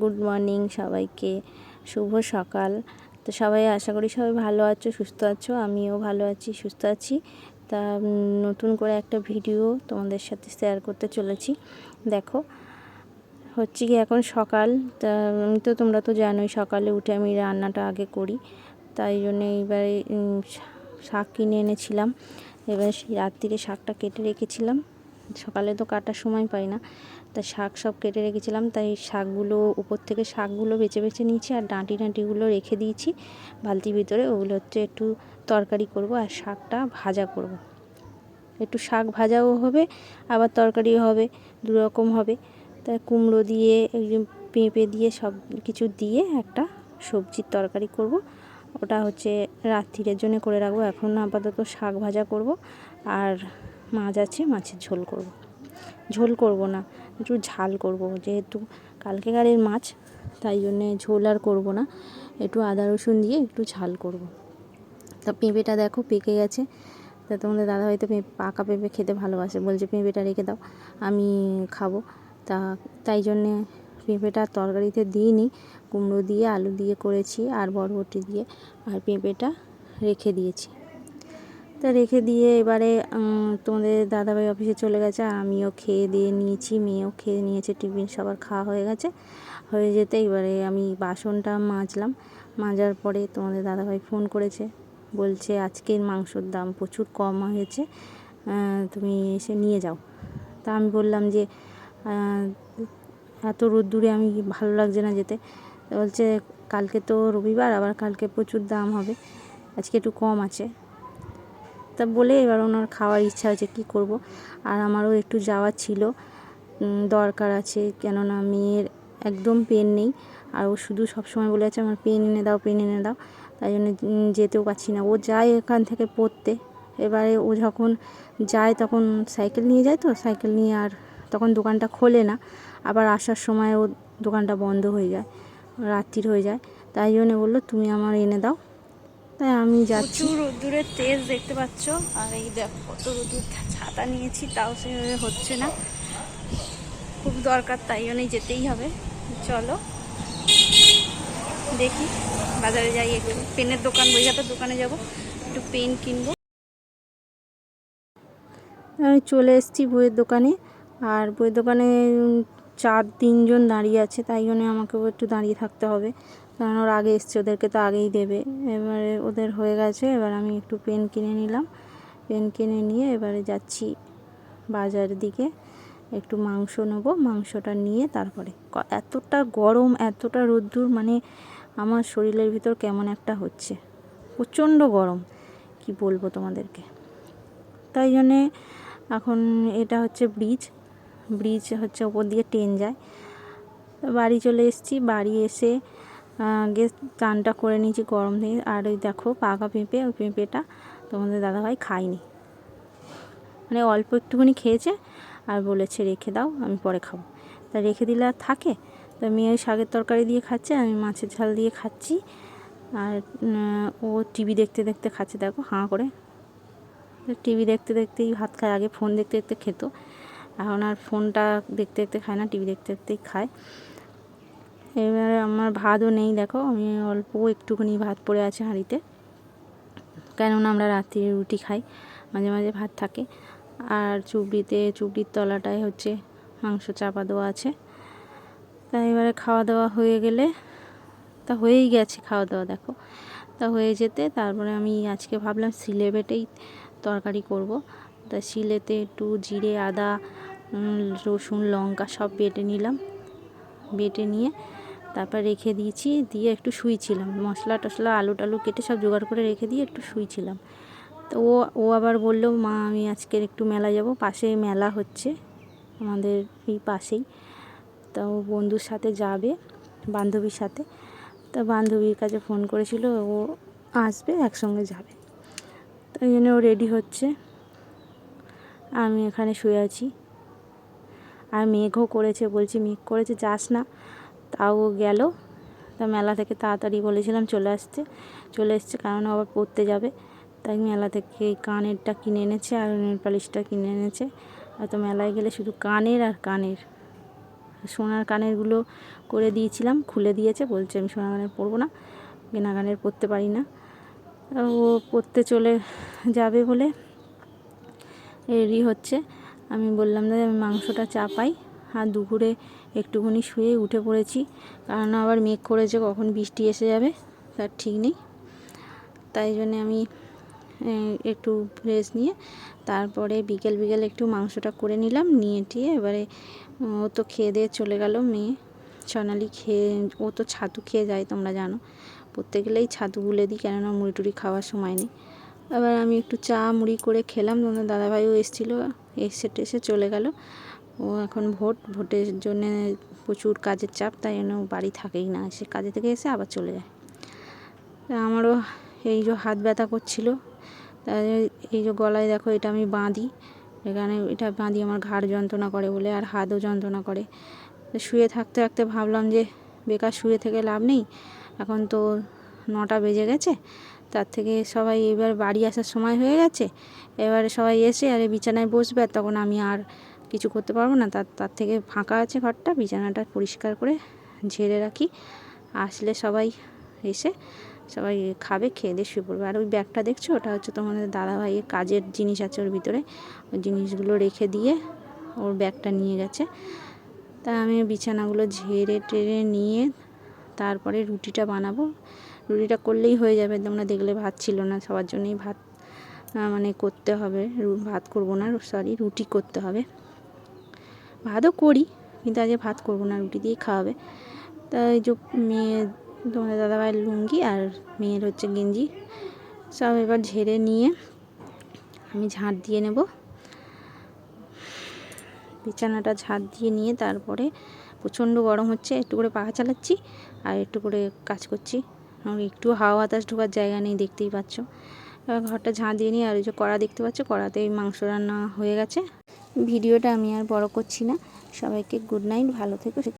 Good morning সবাইকে। শুভ সকাল। তো সবাই আশা করি সবাই ভালো আছো, সুস্থ আছো, আমিও ভালো আছি, সুস্থ আছি। তা নতুন করে একটা ভিডিও তোমাদের সাথে শেয়ার করতে চলেছি। দেখো, হচ্ছে কি এখন সকাল। তা আমি তো তোমরা তো জানোই সকালে উঠে আমি রান্নাটা আগে করি। তাই জন্য এইবারে শাক কিনে এনেছিলাম। এবার রাত্রিরে শাকটা কেটে রেখেছিলাম। সকালে তো কাটার সময় পাই না। তা শাক সব কেটে রেখেছিলাম, তাই শাকগুলো, উপর থেকে শাকগুলো বেছে বেছে নিয়েছি আর ডাঁটি ডাঁটিগুলো রেখে দিয়েছি। বালতির ভিতরে ওগুলো হচ্ছে একটু তরকারি করব আর শাকটা ভাজা করব। একটু শাক ভাজাও হবে, আবার তরকারিও হবে দু রকম হবে। তাই কুমড়ো দিয়ে পেঁপে দিয়ে সব কিছু দিয়ে একটা সবজির তরকারি করব। ওটা হচ্ছে রাত্রিরের জন্য করে রাখব। এখন আপাতত শাক ভাজা করব। আর মাছ আছে, মাছের ঝোল করব। ঝোল করব না, একটু ঝাল করব, যেহেতু কালকে কালকেকারের মাছ, তাই জন্যে ঝোল আর করব না একটু আদা রসুন দিয়ে একটু ঝাল করব। তা পেঁপেটা দেখো পেকে গেছে তা তোমাদের দাদা হয়তো পাকা পেঁপে খেতে ভালোবাসে, বলছে পেঁপেটা রেখে দাও, আমি খাব তা তাই জন্যে পেঁপেটা তরকারিতে দিইনি, কুমড়ো দিয়ে, আলু দিয়ে করেছি, আর বরবটি দিয়ে, আর পেঁপেটা রেখে দিয়েছি তা রেখে দিয়ে এবারে তোমাদের দাদাভাই অফিসে চলে গেছে আর আমিও খেয়ে দিয়ে নিয়েছি, মেয়েও খেয়ে নিয়েছে, টিফিন সবার খাওয়া হয়ে গেছে। হয়ে যেতে এবারে আমি বাসনটা মাজলাম, মাজার পরে তোমাদের দাদাভাই ফোন করেছে, বলছে আজকের মাংসর দাম প্রচুর কম হয়েছে তুমি এসে নিয়ে যাও। তা আমি বললাম যে এত রোদ্দুরে আমি ভালো লাগছে না যেতে। বলছে, কালকে তো রবিবার, আবার কালকে প্রচুর দাম হবে, আজকে একটু কম আছে। তা বলে এবার ওনার খাওয়ার ইচ্ছা হয়েছে, কী করব? আর আমারও একটু যাওয়ার ছিল। দরকার আছে, কেননা মেয়ের একদম পেন নেই। আর ও শুধু সবসময় বলে আছে, আমার পেন এনে দাও পেন এনে দাও। তাই জন্য যেতেও পারছি না। ও যায় এখান থেকে পড়তে। এবারে ও যখন যায় তখন সাইকেল নিয়ে যায় তো, সাইকেল নিয়ে আর তখন দোকানটা খোলে না। আবার আসার সময় ও দোকানটা বন্ধ হয়ে যায়, রাত্রির হয়ে যায়। তাই জন্য বলল, তুমি আমার এনে দাও। তাই আমি যাচ্ছি। রোদ্দুরের তেজ দেখতে পাচ্ছ। আর এই দেখো, কত রোদ্দুর ছাতা নিয়েছি, তাও সেভাবে হচ্ছে না। খুব দরকার, তাই জন্যই যেতেই হবে। চলো, দেখি, বাজারে যাই একটু। পেনের দোকান বইখাতার দোকানে যাব, একটু পেন কিনবো। আমি চলে এসেছি বইয়ের দোকানে। আর বইয়ের দোকানে চার, তিনজন দাঁড়িয়ে আছে, তাই জন্য আমাকেও একটু দাঁড়িয়ে থাকতে হবে। কারণ ওরা আগে এসছে, ওদেরকে তো আগেই দেবে। এবারে ওদের হয়ে গেছে, এবার আমি একটু পেন কিনে নিলাম। পেন কিনে নিয়ে এবারে যাচ্ছি বাজার দিকে। একটু মাংস নেব, মাংসটা নিয়ে তারপরে। এতটা গরম, এতটা রোদ্দুর মানে আমার শরীরের ভিতর কেমন একটা হচ্ছে। প্রচণ্ড গরম, কি বলব তোমাদেরকে। তাই জন্যে এখন এটা হচ্ছে ব্রিজ। ব্রিজ হচ্ছে ওপর দিয়ে ট্রেন যায়। বাড়ি চলে এসেছি, বাড়ি এসে আগে চানটা করে নিয়েছি গরম থেকে। আর ওই দেখো পাকা পেঁপে, ওই পেঁপেটা তোমাদের দাদাভাই খায়নি। মানে অল্প একটুখানি খেয়েছে আর বলেছে রেখে দাও, আমি পরে খাব। তা রেখে দিলে আর থাকে? তা মেয়ে ওই শাকের তরকারি দিয়ে খাচ্ছে, আমি মাছের ঝাল দিয়ে খাচ্ছি। আর ও টিভি দেখতে দেখতে খাচ্ছে, দেখো হাঁ করে। টিভি দেখতে দেখতেই ভাত খায়, আগে ফোন দেখতে দেখতে খেত। এখন আর ফোনটা দেখতে দেখতে খায় না, টিভি দেখতে দেখতেই খায়। এবারে আমার ভাতও নেই, দেখো। আমি অল্প একটুখানি ভাত পড়ে আছে হাঁড়িতে। কেননা আমরা রাত্রি রুটি খাই, মাঝে মাঝে ভাত থাকে। আর চুবড়িতে, চুবড়ির তলাটায় হচ্ছে মাংস চাপা দেওয়া আছে। তা এবারে খাওয়া দাওয়া হয়ে গেলে, তা হয়েই গেছে খাওয়া দাওয়া, দেখো। তা হয়ে যেতে তারপরে আমি আজকে ভাবলাম শিলে বেটেই তরকারি করব। তা শিলেতে একটু জিরে, আদা রসুন, লঙ্কা সব বেটে নিলাম। বেটে নিয়ে তারপর রেখে দিয়েছি, দিয়ে একটু শুইছিলাম। মশলা টশলা আলু টালু কেটে সব জোগাড় করে রেখে দিয়ে একটু শুইছিলাম। তো ও ও আবার বলল, মা, আমি আজকের একটু মেলা যাব। পাশে মেলা হচ্ছে, আমাদের এই পাশেই। তো ও বন্ধুর সাথে যাবে, বান্ধবীর সাথে। তা বান্ধবীর কাছে ফোন করেছিল, ও আসবে, একসঙ্গে যাবে। তাই জন্য ও রেডি হচ্ছে। আমি এখানে শুয়ে আছি। আর মেঘও করেছে, বলছি, মেঘ করেছে, যাস না। তাও গেল। তা মেলা থেকে তাড়াতাড়ি বলেছিলাম চলে আসতে। চলে এসছে কারণ আবার পড়তে যাবে। তাই মেলা থেকে কানেরটা কিনে এনেছে আর নেল পালিশটা কিনে এনেছে। আর তো মেলায় গেলে শুধু কানের আর কানের। সোনার কানেরগুলো করে দিয়েছিলাম, খুলে দিয়েছে। বলছে আমি সোনার কানের পরবো না কেনা কানের পরতে পারি না। ও পরতে চলে যাবে বলে রেডি হচ্ছে। আমি বললাম যে আমি মাংসটা চাপাই আর দুপুরে একটুখানি শুয়ে উঠে পড়েছি। কারণ আবার মেঘ করেছে, কখন বৃষ্টি এসে যাবে, তার ঠিক নেই। তাই জন্যে আমি একটু রেস্ট নিয়ে, তারপরে বিকেল বিকেল একটু মাংসটা করে নিলাম, নিয়ে টিয়ে এবারে, ও তো খেয়ে দিয়ে চলে গেল মেয়ে। সোনালি খেয়ে, ও তো ছাতু খেয়ে যায়, তোমরা জানো। পড়তে গেলেই ছাতু গুলে দিই, কেননা মুড়ি টুড়ি খাওয়ার সময় নেই। এবার আমি একটু চা মুড়ি করে খেলাম, তোমাদের দাদাভাইও এসেছিল, এসে টেসে চলে গেল। ও এখন ভোট, ভোটের জন্য প্রচুর কাজের চাপ, তাই জন্য বাড়ি থাকেই না। সে কাজে থেকে এসে আবার চলে যায়। তা আমারও এই যে হাত ব্যথা করছিল তাই এই যে গলায় দেখো এটা আমি বাঁধি, এখানে এটা বাঁধি আমার ঘাড় যন্ত্রণা করে বলে আর হাতও যন্ত্রণা করে। শুয়ে থাকতে থাকতে ভাবলাম যে বেকার শুয়ে থেকে লাভ নেই, এখন তো নটা বেজে গেছে, তার থেকে সবাই এবার বাড়ি আসার সময় হয়ে গেছে, এবারে সবাই এসে আরে বিছানায় বসবে, আর তখন আমি আর কিছু করতে পারব না। তার তার থেকে ফাঁকা আছে ঘরটা, বিছানাটা পরিষ্কার করে ঝেড়ে রাখি। আসলে সবাই এসে সবাই খাবে, খেয়ে দিয়ে শুয়ে পড়বে। আর ওই ব্যাগটা দেখছ? ওটা হচ্ছে তোমাদের দাদাভাইয়ের কাজের জিনিস আছে ওর ভিতরে। ওই জিনিসগুলো রেখে দিয়ে ওর ব্যাগটা নিয়ে গেছে। তা আমি বিছানাগুলো ঝেড়ে টেড়ে নিয়ে তারপরে রুটিটা বানাবো। রুটিটা করলেই হয়ে যাবে। তোমরা দেখলে ভাত ছিল না, সবার জন্যই ভাত মানে করতে হবে। ভাত করব না, সরি, রুটি করতে হবে। ভাতও করি, কিন্তু আজকে ভাত করব না, রুটি দিয়েই খাওয়াবে। তা এই যে মেয়ে, তোমাদের দাদাভাইয়ের লুঙ্গি আর মেয়ের হচ্ছে গেঞ্জি, সব এবার ঝেড়ে নিয়ে আমি ঝাঁট দিয়ে নেব। বিছানাটা ঝাঁট দিয়ে নিয়ে তারপরে প্রচণ্ড গরম হচ্ছে, একটু করে পাখা চালাচ্ছি আর একটু করে কাজ করছি। আমার একটু হাওয়া বাতাস ঢোকার জায়গা নেই, দেখতেই পাচ্ছ। এবার ঘরটা ঝাঁ দিয়ে নিয়ে আর ওই যে কড়া দেখতে পাচ্ছ, কড়াতেই মাংস রান্না হয়ে গেছে। ভিডিওটা আমি আর বড় করছি না। সবাইকে গুড নাইট ভালো থেকো।